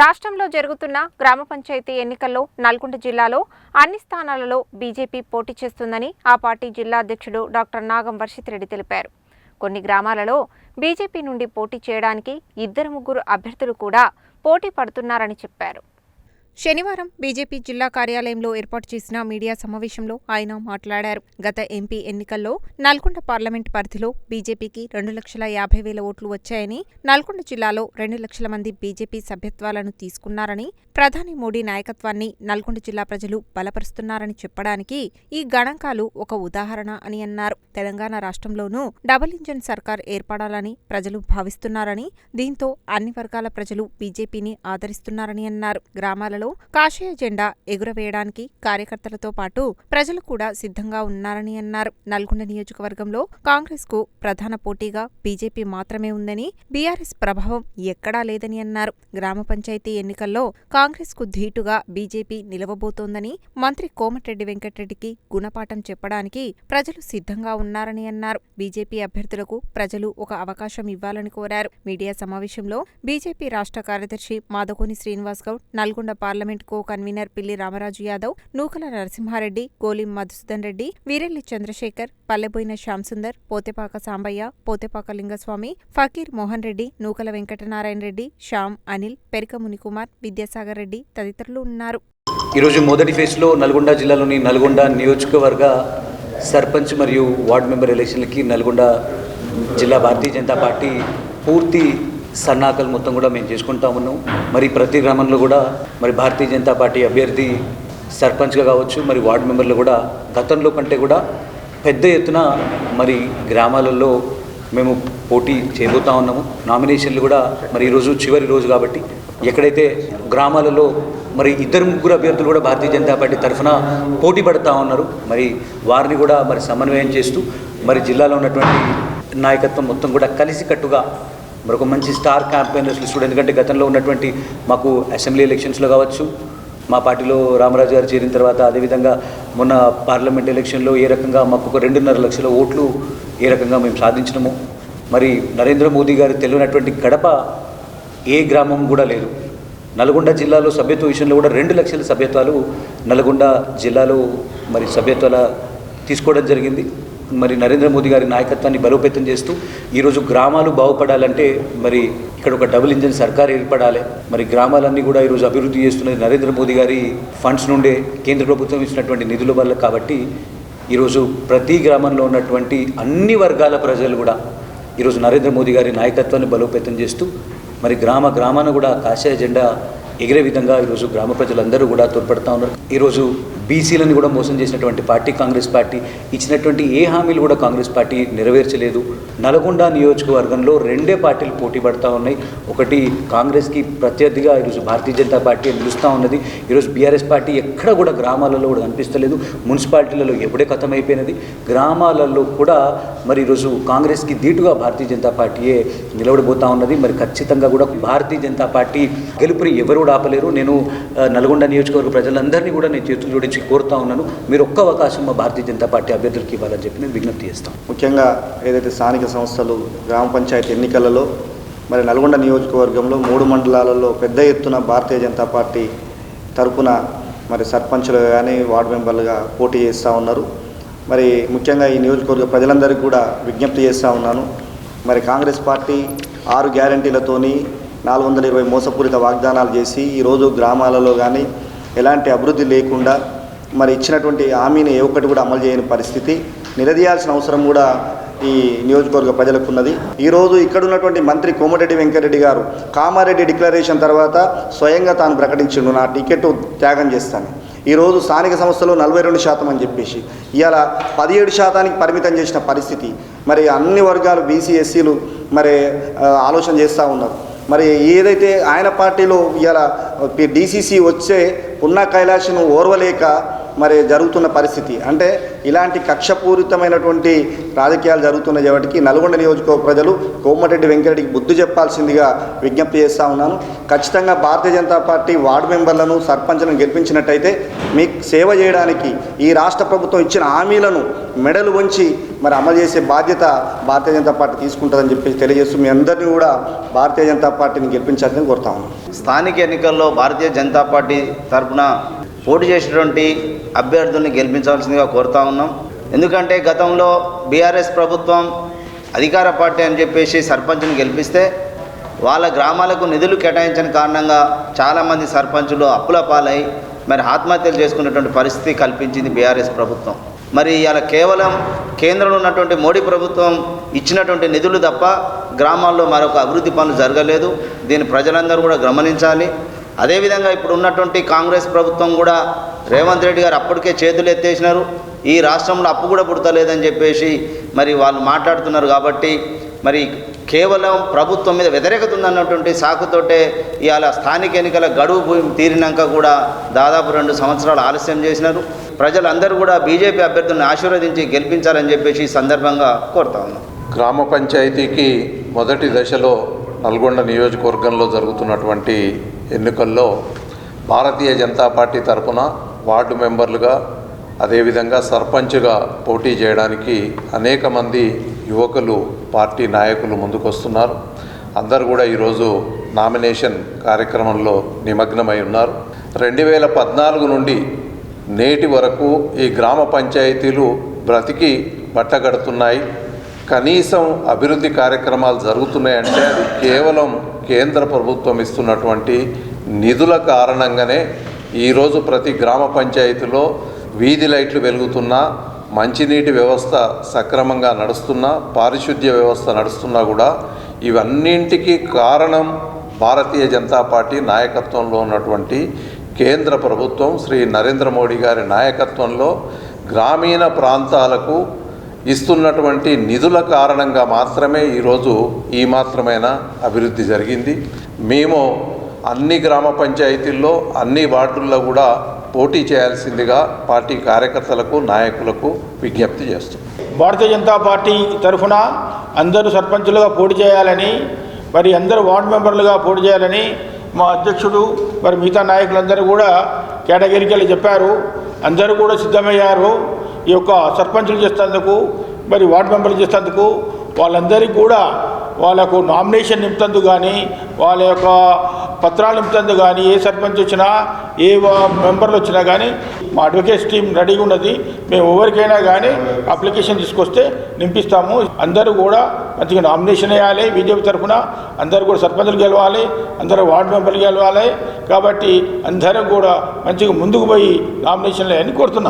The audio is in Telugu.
రాష్ట్రంలో జరుగుతున్న గ్రామ పంచాయతీ ఎన్నికల్లో నల్గొండ జిల్లాలో అన్ని స్థానాలలో బీజేపీ పోటీ చేస్తుందని ఆ పార్టీ జిల్లా అధ్యక్షుడు డాక్టర్ నాగం వర్షిత్ రెడ్డి తెలిపారు. కొన్ని గ్రామాలలో బీజేపీ నుండి పోటీ చేయడానికి ఇద్దరు ముగ్గురు అభ్యర్థులు కూడా పోటీ పడుతున్నారని చెప్పారు. శనివారం బీజేపీ జిల్లా కార్యాలయంలో ఏర్పాటు చేసిన మీడియా సమావేశంలో ఆయన మాట్లాడారు. గత ఎంపీ ఎన్నికల్లో నల్గొండ పార్లమెంట్ పరిధిలో బీజేపీకి రెండు లక్షల యాభై వేల ఓట్లు వచ్చాయని నల్గొండ జిల్లాలో రెండు లక్షల మంది బీజేపీ సభ్యత్వాలను తీసుకున్నారని ప్రధాని మోడీ నాయకత్వాన్ని నల్గొండ జిల్లా ప్రజలు బలపరుస్తున్నారని చెప్పడానికి ఈ గణాంకాలు ఒక ఉదాహరణ అని అన్నారు. తెలంగాణ రాష్ట్రంలోనూ డబుల్ ఇంజన్ సర్కార్ ఏర్పడాలని ప్రజలు భావిస్తున్నారని దీంతో అన్ని వర్గాల ప్రజలు బీజేపీని ఆదరిస్తున్నారని అన్నారు. గ్రామాలలో కాషాయ జెండా ఎగురవేయడానికి కార్యకర్తలతో పాటు ప్రజలు కూడా సిద్ధంగా ఉన్నారని అన్నారు. నల్గొండ నియోజకవర్గంలో కాంగ్రెస్కు ప్రధాన పోటీగా బీజేపీ మాత్రమే ఉందని బీఆర్ఎస్ ప్రభావం ఎక్కడా లేదని అన్నారు. గ్రామ పంచాయతీ ఎన్నికల్లో కాంగ్రెస్కు ధీటుగా బీజేపీ నిలవబోతోందని మంత్రి కోమటిరెడ్డి వెంకటరెడ్డికి గుణపాఠం చెప్పడానికి ప్రజలు సిద్ధంగా ఉన్నారని అన్నారు. బీజేపీ అభ్యర్థులకు ప్రజలు ఒక అవకాశం ఇవ్వాలని కోరారు. మీడియా సమావేశంలో బీజేపీ రాష్ట్ర కార్యదర్శి Madhakoni Srinivas Goud Nalgonda parliament parliament co convener Pilli Ramaraju Yadav నూకల నరసింహారెడ్డి గోలిం మధుసూదన్ రెడ్డి వీరెల్లి చంద్రశేఖర్ పల్లెబోయిన శ్యాంసుందర్ పోతేపాక సాంబయ్య పోతెపాక లింగస్వామి ఫకీర్ మోహన్ రెడ్డి నూకల వెంకటనారాయణ రెడ్డి శ్యామ్ అనిల్ పెరికముని మునికుమార్ విద్యాసాగర్ రెడ్డి తదితరులు ఉన్నారు. ఈరోజు మొదటి ఫేజ్లో నల్గొండ జిల్లాలోని నల్గొండ నియోజకవర్గ సర్పంచ్ మరియు వార్డు మెంబర్ ఎలక్షన్లకి నల్గొండ జిల్లా భారతీయ జనతా పార్టీ పూర్తి సన్నాహకాలు మొత్తం కూడా మేము చేసుకుంటా ఉన్నాం. మరి ప్రతి గ్రామంలో కూడా మరి భారతీయ జనతా పార్టీ అభ్యర్థి సర్పంచ్గా కావచ్చు మరి వార్డు మెంబర్లు కూడా గతంలో కంటే కూడా పెద్ద ఎత్తున మరి గ్రామాలలో మేము పోటీ చేయబోతా ఉన్నాము. నామినేషన్లు కూడా మరి ఈరోజు చివరి రోజు కాబట్టి ఎక్కడైతే గ్రామాలలో మరి ఇద్దరు ముగ్గురు అభ్యర్థులు కూడా భారతీయ జనతా పార్టీ తరఫున పోటీ పడుతూ ఉన్నారు. మరి వారిని కూడా మరి సమన్వయం చేస్తూ మరి జిల్లాలో ఉన్నటువంటి నాయకత్వం మొత్తం కూడా కలిసికట్టుగా మరొక మంచి స్టార్ క్యాంపెయినర్స్ లిస్ట్ ఎందుకంటే గతంలో ఉన్నటువంటి మాకు అసెంబ్లీ ఎలక్షన్స్లో కావచ్చు మా పార్టీలో రామరాజు గారు చేరిన తర్వాత అదేవిధంగా మొన్న పార్లమెంట్ ఎలక్షన్లో ఏ రకంగా మాకు ఒక రెండున్నర లక్షల ఓట్లు ఏ రకంగా మేము సాధించినము. మరి నరేంద్ర మోదీ గారు తెలియనటువంటి గడప ఏ గ్రామం కూడా లేదు. నల్గొండ జిల్లాలో సభ్యత్వ విషయంలో కూడా రెండు లక్షల సభ్యత్వాలు నల్గొండ జిల్లాలో మరి సభ్యత్వాల తీసుకోవడం జరిగింది. మరి నరేంద్ర మోదీ గారి నాయకత్వాన్ని బలోపేతం చేస్తూ ఈరోజు గ్రామాలు బాగుపడాలంటే మరి ఇక్కడ ఒక డబుల్ ఇంజిన్ సర్కార్ ఏర్పడాలి. మరి గ్రామాలన్నీ కూడా ఈరోజు అభివృద్ధి చేస్తున్నది నరేంద్ర మోదీ గారి ఫండ్స్ నుండే కేంద్ర ప్రభుత్వం ఇచ్చినటువంటి నిధుల వల్ల కాబట్టి ఈరోజు ప్రతి గ్రామంలో ఉన్నటువంటి అన్ని వర్గాల ప్రజలు కూడా ఈరోజు నరేంద్ర మోదీ గారి నాయకత్వాన్ని బలోపేతం చేస్తూ మరి గ్రామ గ్రామాన కూడా కాషాయ జెండా ఎగిరే విధంగా ఈరోజు గ్రామ ప్రజలందరూ కూడా తోడ్పడతా ఉన్నారు. ఈరోజు బీసీలను కూడా మోసం చేసినటువంటి పార్టీ కాంగ్రెస్ పార్టీ ఇచ్చినటువంటి ఏ హామీలు కూడా కాంగ్రెస్ పార్టీ నెరవేర్చలేదు. నల్గొండ నియోజకవర్గంలో రెండే పార్టీలు పోటీ పడతా ఉన్నాయి. ఒకటి కాంగ్రెస్కి ప్రత్యర్థిగా ఈరోజు భారతీయ జనతా పార్టీ నిలుస్తూ ఉన్నది. ఈరోజు బీఆర్ఎస్ పార్టీ ఎక్కడ కూడా గ్రామాలలో కూడా కనిపిస్తలేదు. మున్సిపాలిటీలలో ఎప్పుడే అయిపోయినది గ్రామాలలో కూడా మరి ఈరోజు కాంగ్రెస్కి ధీటుగా భారతీయ జనతా పార్టీయే నిలబడిపోతూ ఉన్నది. మరి ఖచ్చితంగా కూడా భారతీయ జనతా పార్టీ గెలుపుని ఎవరు ఆపలేరు. నేను నల్గొండ నియోజకవర్గ ప్రజలందరినీ కూడా నేను చేతులు జోడించి కోరుతా ఉన్నాను. మీరు ఒక్క అవకాశం మా భారతీయ జనతా పార్టీ అభ్యర్థులకి ఇవ్వాలని చెప్పి నేను విజ్ఞప్తి చేస్తాను ముఖ్యంగా ఏదైతే స్థానిక సంస్థలు గ్రామ పంచాయతీ ఎన్నికలలో మరి నల్గొండ నియోజకవర్గంలో మూడు మండలాలలో పెద్ద ఎత్తున భారతీయ జనతా పార్టీ తరపున మరి సర్పంచులుగా కానీ వార్డు మెంబర్లుగా పోటీ చేస్తూ ఉన్నారు. మరి ముఖ్యంగా ఈ నియోజకవర్గ ప్రజలందరికీ కూడా విజ్ఞప్తి చేస్తూ ఉన్నాను. మరి కాంగ్రెస్ పార్టీ ఆరు గ్యారంటీలతోని నాలుగు వందల ఇరవై మోసపూరిత వాగ్దానాలు చేసి ఈరోజు గ్రామాలలో కానీ ఎలాంటి అభివృద్ధి లేకుండా మరి ఇచ్చినటువంటి హామీని ఏ ఒక్కటి కూడా అమలు చేయని పరిస్థితి. నిలదీయాల్సిన అవసరం కూడా ఈ నియోజకవర్గ ప్రజలకు ఉన్నది ఈరోజు ఇక్కడ ఉన్నటువంటి మంత్రి కోమటిరెడ్డి వెంకరెడ్డి గారు కామారెడ్డి డిక్లరేషన్ తర్వాత స్వయంగా తాను ప్రకటించిండు నా టికెట్ త్యాగం చేస్తాను. ఈరోజు స్థానిక సంస్థలు నలభై రెండు శాతం అని చెప్పేసి ఇవాళ పదిహేడు శాతానికి పరిమితం చేసిన పరిస్థితి. మరి అన్ని వర్గాలు బీసీ ఎస్సీలు మరి ఆలోచన చేస్తూ ఉన్నారు. మరి ఏదైతే ఆయన పార్టీలో ఇవాళ డీసీసీ వచ్చే ఉన్న కైలాష్ను ఓర్వలేక మరి జరుగుతున్న పరిస్థితి. అంటే ఇలాంటి కక్షపూరితమైనటువంటి రాజకీయాలు జరుగుతున్న కాబట్టి నల్గొండ నియోజకవర్గ ప్రజలు కోమటిరెడ్డి వెంకరెడ్డికి బుద్ధి చెప్పాల్సిందిగా విజ్ఞప్తి చేస్తూ ఉన్నాను. ఖచ్చితంగా భారతీయ జనతా పార్టీ వార్డు మెంబర్లను సర్పంచ్లను గెలిపించినట్టయితే మీకు సేవ చేయడానికి ఈ రాష్ట్ర ప్రభుత్వం ఇచ్చిన హామీలను మెడలు వంచి మరి అమలు చేసే బాధ్యత భారతీయ జనతా పార్టీ తీసుకుంటుందని చెప్పి తెలియజేస్తూ మీ అందరినీ కూడా భారతీయ జనతా పార్టీని గెలిపించాలని కోరుతా ఉన్నాను. స్థానిక ఎన్నికల్లో భారతీయ జనతా పార్టీ తరఫున పోటీ చేసినటువంటి అభ్యర్థుల్ని గెలిపించాల్సిందిగా కోరుతా ఉన్నాం. ఎందుకంటే గతంలో బీఆర్ఎస్ ప్రభుత్వం అధికార పార్టీ అని చెప్పేసి సర్పంచ్ని గెలిపిస్తే వాళ్ళ గ్రామాలకు నిధులు కేటాయించిన కారణంగా చాలామంది సర్పంచులు అప్పుల పాలై మరి ఆత్మహత్యలు చేసుకునేటువంటి పరిస్థితి కల్పించింది బీఆర్ఎస్ ప్రభుత్వం. మరి ఇలా కేవలం కేంద్రంలో ఉన్నటువంటి మోడీ ప్రభుత్వం ఇచ్చినటువంటి నిధులు తప్ప గ్రామాల్లో మరొక అభివృద్ధి పనులు జరగలేదు. దీన్ని ప్రజలందరూ కూడా గమనించాలి. అదేవిధంగా ఇప్పుడు ఉన్నటువంటి కాంగ్రెస్ ప్రభుత్వం కూడా రేవంత్ రెడ్డి గారు అప్పటికే చేతులు ఎత్తేసినారు. ఈ రాష్ట్రంలో అప్పు కూడా పుడతలేదని చెప్పేసి మరి వాళ్ళు మాట్లాడుతున్నారు కాబట్టి మరి కేవలం ప్రభుత్వం మీద వ్యతిరేకత ఉందన్నటువంటి సాకుతోటే ఇవాళ స్థానిక ఎన్నికల గడువు భూమి తీరినాక కూడా దాదాపు రెండు సంవత్సరాలు ఆలస్యం చేసినారు. ప్రజలందరూ కూడా బీజేపీ అభ్యర్థులను ఆశీర్వదించి గెలిపించాలని చెప్పేసి సందర్భంగా కోరుతా ఉన్నాం. గ్రామ పంచాయతీకి మొదటి దశలో నల్గొండ నియోజకవర్గంలో జరుగుతున్నటువంటి ఎన్నికల్లో భారతీయ జనతా పార్టీ తరపున వార్డు మెంబర్లుగా అదేవిధంగా సర్పంచ్గా పోటీ చేయడానికి అనేక మంది యువకులు పార్టీ నాయకులు ముందుకొస్తున్నారు. అందరు కూడా ఈరోజు నామినేషన్ కార్యక్రమంలో నిమగ్నమై ఉన్నారు. రెండు వేల పద్నాలుగు నుండి నేటి వరకు ఈ గ్రామ పంచాయతీలు బ్రతికి బట్టగడుతున్నాయి. కనీసం అభివృద్ధి కార్యక్రమాలు జరుగుతున్నాయంటే అది కేవలం కేంద్ర ప్రభుత్వం ఇస్తున్నటువంటి నిధుల కారణంగానే ఈరోజు ప్రతి గ్రామ పంచాయతీలో వీధి లైట్లు వెలుగుతున్నా మంచినీటి వ్యవస్థ సక్రమంగా నడుస్తున్నా పారిశుద్ధ్య వ్యవస్థ నడుస్తున్నా కూడా ఇవన్నింటికి కారణం భారతీయ జనతా పార్టీ నాయకత్వంలో ఉన్నటువంటి కేంద్ర ప్రభుత్వం శ్రీ నరేంద్ర మోడీ గారి నాయకత్వంలో గ్రామీణ ప్రాంతాలకు ఇస్తున్నటువంటి నిధుల కారణంగా మాత్రమే ఈరోజు ఈ మాత్రమైన అభివృద్ధి జరిగింది. మేము అన్ని గ్రామ పంచాయతీల్లో అన్ని వార్డుల్లో కూడా పోటీ చేయాల్సిందిగా పార్టీ కార్యకర్తలకు నాయకులకు విజ్ఞప్తి చేస్తున్నాం. భారతీయ జనతా పార్టీ తరఫున అందరూ సర్పంచులుగా పోటీ చేయాలని మరి అందరూ వార్డు మెంబర్లుగా పోటీ చేయాలని మా అధ్యక్షుడు మరి మిగతా నాయకులందరూ కూడా కేటగిరికలు చెప్పారు. అందరూ కూడా సిద్ధమయ్యారు. ఈ యొక్క సర్పంచులు చేసేందుకు మరి వార్డు మెంబర్లు చేసేందుకు వాళ్ళందరికీ కూడా వాళ్ళకు నామినేషన్ నింపుతందుకు కానీ వాళ్ళ యొక్క పత్రాలు నింపుతందు కానీ ఏ సర్పంచ్ వచ్చినా ఏ మెంబర్లు వచ్చినా కానీ మా అడ్వకేట్స్ టీం రెడీగా ఉన్నది. మేము ఎవరికైనా కానీ అప్లికేషన్ తీసుకొస్తే నింపిస్తాము. అందరూ కూడా మంచిగా నామినేషన్ వేయాలి బీజేపీ తరఫున. అందరూ కూడా సర్పంచులు గెలవాలి అందరూ వార్డు మెంబర్లు గెలవాలి. కాబట్టి అందరూ కూడా మంచిగా ముందుకు పోయి నామినేషన్లు అని కోరుతున్నాం.